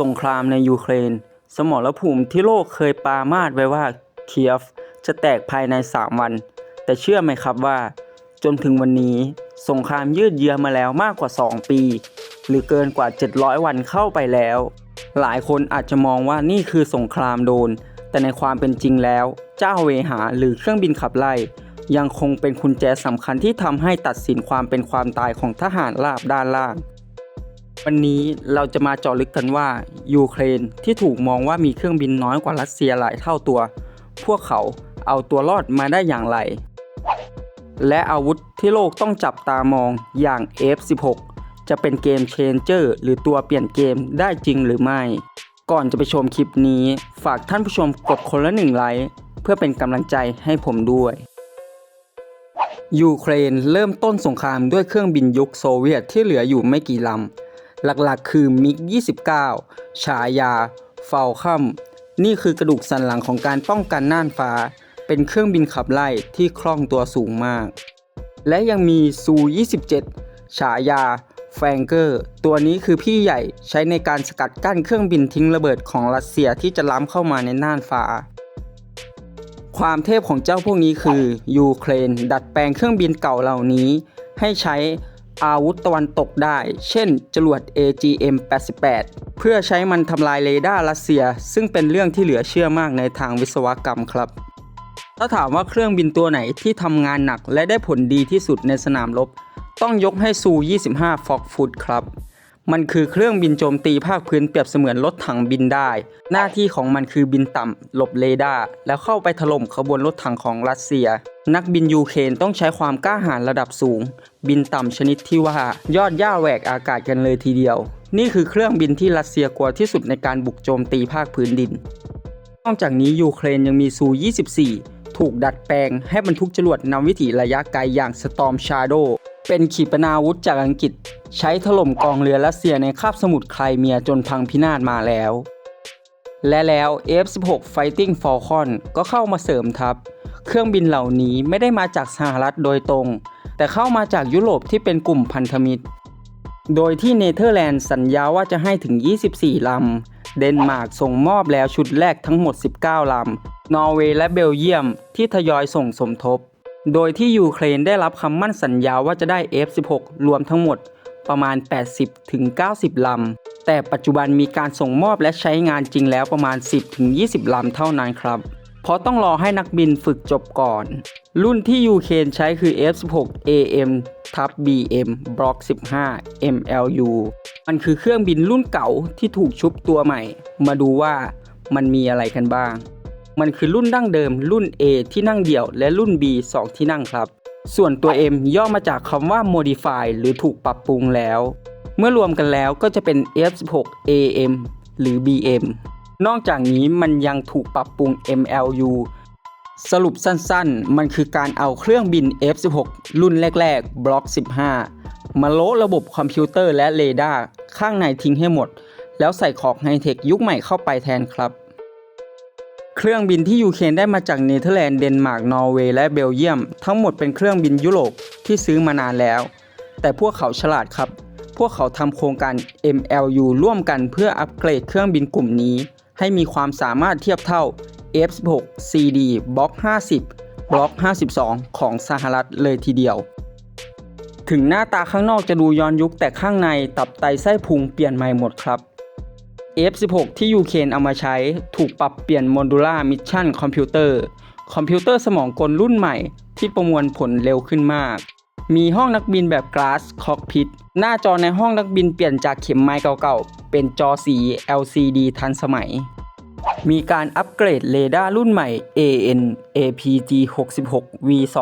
สงครามในยูเครน สมรภูมิที่โลกเคยปามาสไว้ว่าเคียฟจะแตกภายใน 3 วัน แต่เชื่อไหมครับว่า จนถึงวันนี้สงครามยืดเยื้อมาแล้วมากกว่า 2 ปี หรือเกินกว่า 700 วันเข้าไปแล้ว หลายคนอาจจะมองว่านี่คือสงครามโดน แต่ในความเป็นจริงแล้ว เจ้าเวหาหรือเครื่องบินขับไล่ยังคงเป็นกุญแจสำคัญที่ทำให้ตัดสินความเป็นความตายของทหารราบด้านล่าง วันนี้เราจะมาเจาะลึกกันว่า ยูเครนที่ถูกมองว่ามีเครื่องบินน้อยกว่ารัสเซียหลายเท่าตัว พวกเขาเอาตัวรอดมาได้อย่างไร และอาวุธที่โลกต้องจับตามองอย่าง F16 จะเป็นเกมเชนเจอร์หรือตัวเปลี่ยนเกมได้จริงหรือไม่ ก่อนจะไปชมคลิปนี้ ฝากท่านผู้ชมกดคนละหนึ่งไลค์เพื่อเป็นกำลังใจให้ผมด้วยยูเครนเริ่มต้นสงครามด้วยเครื่องบินยุคโซเวียตที่เหลืออยู่ไม่กี่ลำ หลักๆ คือมิก 29 ฉายาฟาลคัมนี่คือกระดูกสันหลังของการป้องกันน่านฟ้า เป็นเครื่องบินขับไล่ที่คล่องตัวสูงมาก และยังมีซู27 ฉายาแฟงเกอร์ ตัวนี้คือพี่ใหญ่ใช้ในการสกัดกั้นเครื่องบินทิ้งระเบิดของรัสเซียที่จะล้ำเข้ามาในน่านฟ้า ความเทพของเจ้าพวกนี้คือยูเครนดัดแปลงเครื่องบินเก่าเหล่านี้ ให้ใช้ อาวุธตะวันตกได้ เช่น จรวด AGM-88 เพื่อใช้มันทำลายเรดาร์รัสเซีย ซึ่งเป็นเรื่องที่เหลือเชื่อมากในทางวิศวกรรมครับ ถ้าถามว่าเครื่องบินตัวไหนที่ทำงานหนักและได้ผลดีที่สุดในสนามรบ ต้องยกให้ซู 25 ฟอกฟุตครับ มันคือเครื่องบินโจมตีภาคพื้นเปรียบเสมือนรถถังบินได้ หน้าที่ของมันคือบินต่ำหลบเรดาร์แล้วเข้าไปถล่มขบวนรถถังของรัสเซีย นักบินยูเครนต้องใช้ความกล้าหาญระดับสูง บินต่ำชนิดที่ว่ายอดหญ้าแหวกอากาศกันเลยทีเดียว นี่คือเครื่องบินที่รัสเซียกลัวที่สุดในการบุกโจมตีภาคพื้นดิน นอกจากนี้ยูเครนยังมีซู 24 ถูกดัดแปลง ให้บรรทุกจรวดนำวิถีระยะไกลอย่าง Storm Shadow เป็นขีปนาวุธจากอังกฤษ ใช้ถล่มกองเรือรัสเซียในคาบสมุทรไครเมียจนพังพินาศมาแล้ว และแล้ว F-16 Fighting Falcon ก็เข้ามาเสริมทัพ เครื่องบินเหล่านี้ไม่ได้มาจากสหรัฐโดยตรง แต่เข้ามาจากยุโรปที่เป็นกลุ่มพันธมิตร โดยที่เนเธอร์แลนด์สัญญาว่าจะให้ถึง 24 ลำ เดนมาร์กส่งมอบแล้วชุดแรกทั้งหมด 19 ลำ นอร์เวย์และเบลเยียมที่ทยอยส่งสมทบ โดยที่ยูเครนได้รับคำมั่นสัญญาว่าจะได้ F16 รวมทั้งหมดประมาณ 80ถึง90 ลำ แต่ปัจจุบันมีการส่งมอบและใช้งานจริงแล้วประมาณ 10ถึง20 ลำเท่านั้นครับ ราะต้องรอให้นักบินฝึกจบก่อน รุ่นที่ยูเครนใช้คือ F16 AM ทับ BM Block 15 MLU มันคือเครื่องบินรุ่นเก่าที่ถูกชุบตัวใหม่ มาดูว่ามันมีอะไรกันบ้าง มันคือรุ่นดั้งเดิม รุ่น A ที่นั่งเดี่ยวและรุ่น B 2 ที่นั่งครับ ส่วนตัว M ย่อมาจากคำว่า modify หรือถูกปรับปรุงแล้ว เมื่อรวมกันแล้วก็จะเป็น F16 AM หรือ BM นอกจากนี้มันยังถูกปรับปรุง MLU สรุปสั้นๆ มันคือการเอาเครื่องบิน F16 รุ่นแรกๆ บล็อก 15 มาโละระบบคอมพิวเตอร์และเรดาร์ข้างในทิ้งให้หมด แล้วใส่ของไฮเทคยุคใหม่เข้าไปแทนครับ เครื่องบินที่ยูเครนได้มาจากเนเธอร์แลนด์ เดนมาร์ก นอร์เวย์ และเบลเยียม ทั้งหมดเป็นเครื่องบินยุโรปที่ซื้อมานานแล้ว แต่พวกเขาฉลาดครับ พวกเขาทำโครงการ MLU ร่วมกันเพื่ออัปเกรดเครื่องบินกลุ่มนี้ ให้มีความสามารถเทียบเท่า F16 CD Block 50 Block 52 ของสหรัฐเลยทีเดียว ถึงหน้าตาข้างนอกจะดูย้อนยุคแต่ข้างในตับไตไส้พุงเปลี่ยนใหม่หมดครับ F16 ที่ยูเคนเอามาใช้ถูกปรับเปลี่ยน Modular Mission Computer คอมพิวเตอร์สมองกลรุ่นใหม่ที่ประมวลผลเร็วขึ้นมาก มีห้องนักบินแบบ Glass Cockpit หน้าจอในห้องนักบินเปลี่ยนจากเข็มไม้เก่าๆ เป็นจอสี LCD ทันสมัย มีการอัปเกรดเรดาร์รุ่นใหม่ AN APG 66 V2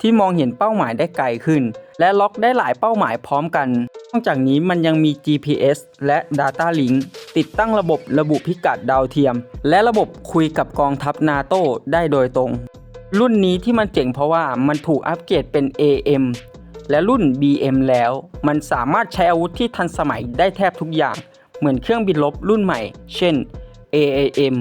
ที่มองเห็นเป้าหมายได้ไกลขึ้น และล็อกได้หลายเป้าหมายพร้อมกัน นอกจากนี้มันยังมี GPS และ Data Link ติดตั้งระบบระบุพิกัดดาวเทียม และระบบคุยกับกองทัพนาโตได้โดยตรง รุ่นนี้ที่มันเจ๋งเพราะว่ามันถูกอัปเกรดเป็น AM และรุ่น BM แล้ว มันสามารถใช้อาวุธที่ทันสมัยได้แทบทุกอย่าง เหมือนเครื่องบินรบรุ่นใหม่ เช่น AAM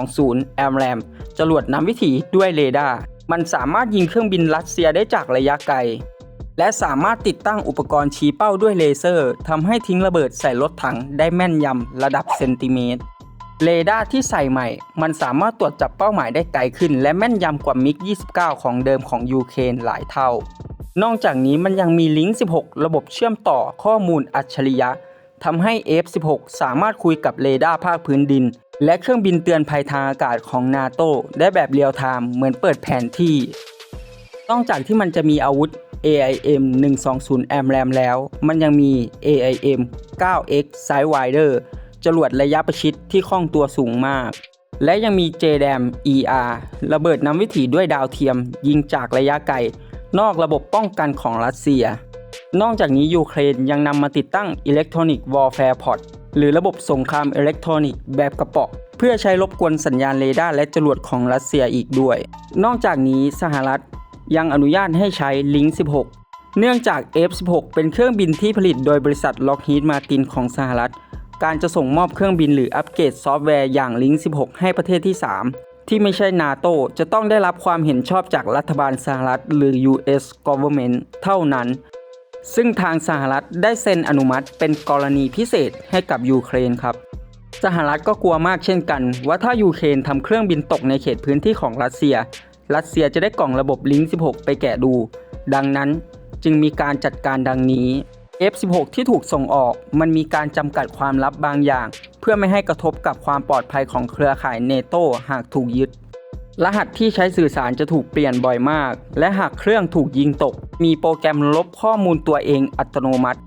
120 AMRAAM จรวดนำวิถีด้วยเรดาร์ มันสามารถยิงเครื่องบินรัสเซียได้จากระยะไกล และสามารถติดตั้งอุปกรณ์ชี้เป้าด้วยเลเซอร์ทำให้ทิ้งระเบิดใส่รถถังได้แม่นยำระดับเซนติเมตร เรดาร์ที่ใส่ใหม่ มันสามารถตรวจจับเป้าหมายได้ไกลขึ้น และแม่นยำกว่ามิก 29 ของเดิมของยูเครนหลายเท่า นอกจากนี้มันยังมีลิงก์ 16 ระบบเชื่อมต่อข้อมูลอัจฉริยะทำให้ F16 สามารถคุยกับเรดาร์ภาคพื้นดิน และเครื่องบินเตือนภัยทางอากาศของนาโตได้แบบเรียลไทม์เหมือนเปิดแผนที่นอกจากที่มันจะมีอาวุธ AIM 120 a m RAM แล้ว มันยังมี AIM 9X Sidewinder จรวดระยะประชิดที่คล่องตัวสูงมาก และยังมี JDAM ER ระเบิดนำวิถีด้วยดาวเทียม ยิงจากระยะไกล นอกระบบป้องกันของรัสเซีย นอกจากนี้ยูเครนยังนำมาติดตั้ง Electronic Warfare Pod หรือระบบสงครามอิเล็กทรอนิกส์แบบกระป๋อเพื่อใช้รบกวนสัญญาณเรดาร์และจรวดของรัสเซียอีกด้วย นอกจากนี้สหรัฐยังอนุญาตให้ใช้ลิง16 เนื่องจาก F16 เป็นเครื่องบินที่ผลิตโดยบริษัท Lockheed Martin ของสหรัฐ การจะส่งมอบเครื่องบินหรืออัปเกรดซอฟต์แวร์อย่างลิง16 ให้ประเทศที่ 3 ที่ไม่ใช่นาโตจะต้องได้รับความเห็นชอบจากรัฐบาลสหรัฐหรือ US government เท่านั้น ซึ่งทางสหรัฐได้เซ็นอนุมัติเป็นกรณีพิเศษให้กับยูเครนครับ สหรัฐก็กลัวมากเช่นกัน ว่าถ้ายูเครนทำเครื่องบินตกในเขตพื้นที่ของรัสเซีย รัสเซียจะได้กล่องระบบลิง16 ไปแกะดู ดังนั้นจึงมีการจัดการดังนี้ F16 ที่ถูกส่งออกมันมีการจำกัดความลับบางอย่าง เพื่อไม่ให้กระทบกับความปลอดภัยของเครือข่ายเนโตหากถูกยึด รหัสที่ใช้สื่อสารจะถูกเปลี่ยนบ่อยมาก และหากเครื่องถูกยิงตก มีโปรแกรมลบข้อมูลตัวเองอัตโนมัติ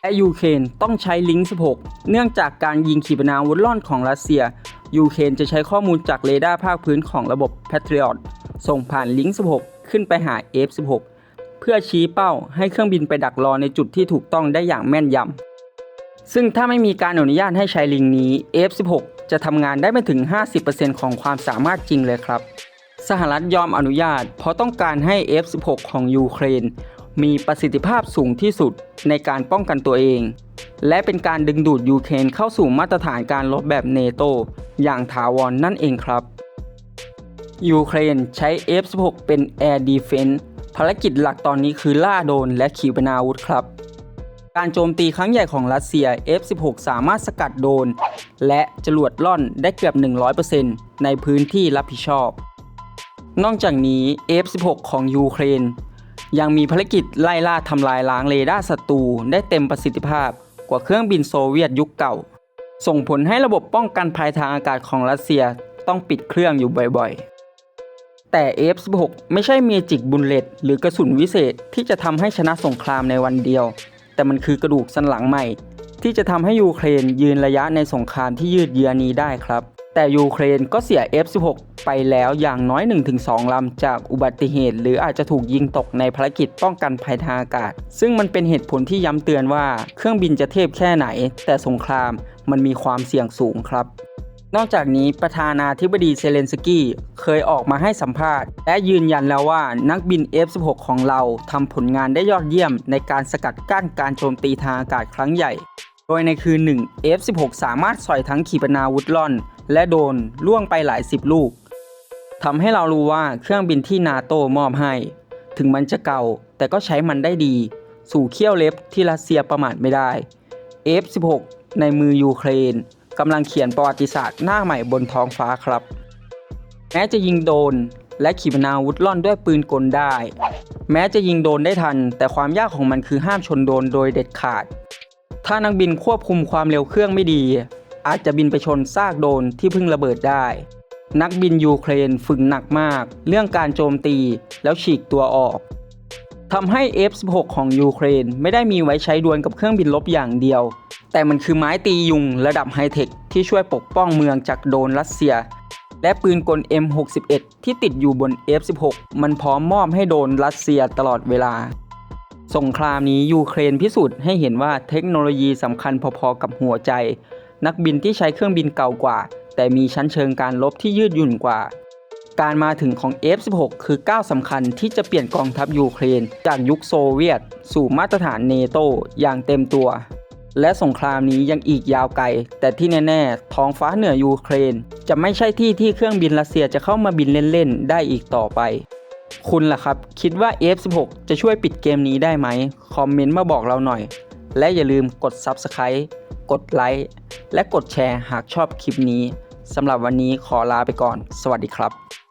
และยูเครนต้องใช้ลิงก์ 16 เนื่องจากการยิงขีปนาวุธล่อนของรัสเซีย ยูเครนจะใช้ข้อมูลจากเรดาร์ภาคพื้นของระบบ Patriot ส่งผ่านลิงก์ 16 ขึ้นไปหา F16 เพื่อชี้เป้าให้เครื่องบินไปดักรอในจุดที่ถูกต้องได้อย่างแม่นยำซึ่งถ้าไม่มีการอนุญาตให้ใช้ลิงก์นี้ F16 จะทำงานได้ไม่ถึง 50%ของความสามารถจริงเลยครับ สหรัฐยอมอนุญาต เพราะต้องการให้ F16 ของยูเครน มีประสิทธิภาพสูงที่สุดในการป้องกันตัวเอง และเป็นการดึงดูดยูเครนเข้าสู่มาตรฐานการลบแบบเนโตอย่างถาวรนนั่นเองครับยูเครนใช้ F16 เป็น Air Defense ภารกิจหลักตอนนี้คือล่าโดรนและขีปนาวุธครับ การโจมตีครั้งใหญ่ของรัสเซีย F16 สามารถสกัดโดน และจรวดล่อนได้เกือบ 100%ในพื้นที่รับผิดชอบ นอกจากนี้ F16 ของยูเครน ยังมีภารกิจไล่ล่าทำลายล้างเรดาร์ศัตรูได้เต็มประสิทธิภาพกว่าเครื่องบินโซเวียตยุคเก่า ส่งผลให้ระบบป้องกันภัยทางอากาศของรัสเซียต้องปิดเครื่องอยู่บ่อยๆ แต่ F16 ไม่ใช่เมจิกบุลเลตหรือกระสุนวิเศษที่จะทำให้ชนะสงครามในวันเดียว แต่มันคือกระดูกสันหลังใหม่ ที่จะทำให้ยูเครนยืนระยะในสงครามที่ยืดเยื้อนี้ได้ครับ แต่ยูเครนก็เสีย F16 ไปแล้วอย่างน้อย 1-2 ลำจากอุบัติเหตุ หรืออาจจะถูกยิงตกในภารกิจป้องกันภัยทางอากาศ ซึ่งมันเป็นเหตุผลที่ย้ำเตือนว่าเครื่องบินจะเทพแค่ไหน แต่สงครามมันมีความเสี่ยงสูงครับ นอกจากนี้ประธานาธิบดีเซเลนสกี้เคยออกมาให้สัมภาษณ์ และยืนยันแล้วว่านักบิน F16 ของเราทำผลงานได้ยอดเยี่ยมในการสกัดกั้นการโจมตีทางอากาศครั้งใหญ่ โดยในคืนหนึ่ง F16 สามารถสอยทั้งขีปนาวุธล่อน และโดนล่วงไปหลายสิบลูกทำให้เรารู้ว่าเครื่องบินที่นาโตมอบให้ ถึงมันจะเก่าแต่ก็ใช้มันได้ดี สู่เขี้ยวเล็บที่รัสเซียประมาทไม่ได้ F16 ในมือยูเครน กำลังเขียนประวัติศาสตร์หน้าใหม่บนท้องฟ้าครับ แม้จะยิงโดนและขีปนาวุธล่อนด้วยปืนกลได้ แม้จะยิงโดนได้ทัน แต่ความยากของมันคือห้ามชนโดนโดยเด็ดขาด ถ้านักบินควบคุมความเร็วเครื่องไม่ดี อาจจะบินไปชนซากโดนที่เพิ่งระเบิดได้ นักบินยูเครนฝึกหนักมาก เรื่องการโจมตีแล้วฉีกตัวออกทำให้ F16 ของยูเครนไม่ได้มีไว้ใช้ดวลกับเครื่องบินลบอย่างเดียว แต่มันคือไม้ตียุงระดับไฮเทคที่ช่วยปกป้องเมืองจากโดนรัสเซีย และปืนกล M61 ที่ติดอยู่บน F16 มันพร้อมมอบให้โดนรัสเซียตลอดเวลา สงครามนี้ยูเครนพิสูจน์ให้เห็นว่าเทคโนโลยีสำคัญพอๆกับหัวใจ นักบินที่ใช้เครื่องบินเก่ากว่า แต่มีชั้นเชิงการลบที่ยืดหยุ่นกว่าการมาถึงของ F16 คือก้าวสำคัญที่จะเปลี่ยนกองทัพยูเครน จากยุคโซเวียต สู่มาตรฐานเนโตอย่างเต็มตัว และสงครามนี้ยังอีกยาวไกล แต่ที่แน่ ๆ ท้องฟ้าเหนือยูเครน จะไม่ใช่ที่ที่เครื่องบินรัสเซียจะเข้ามาบินเล่น ๆ ได้อีกต่อไป คุณล่ะครับ คิดว่า F16 จะช่วยปิดเกมนี้ได้ไหม คอมเมนต์มาบอกเราหน่อย และอย่าลืมกด Subscribe กดไลค์และกดแชร์หากชอบคลิปนี้สำหรับวันนี้ขอลาไปก่อน สวัสดีครับ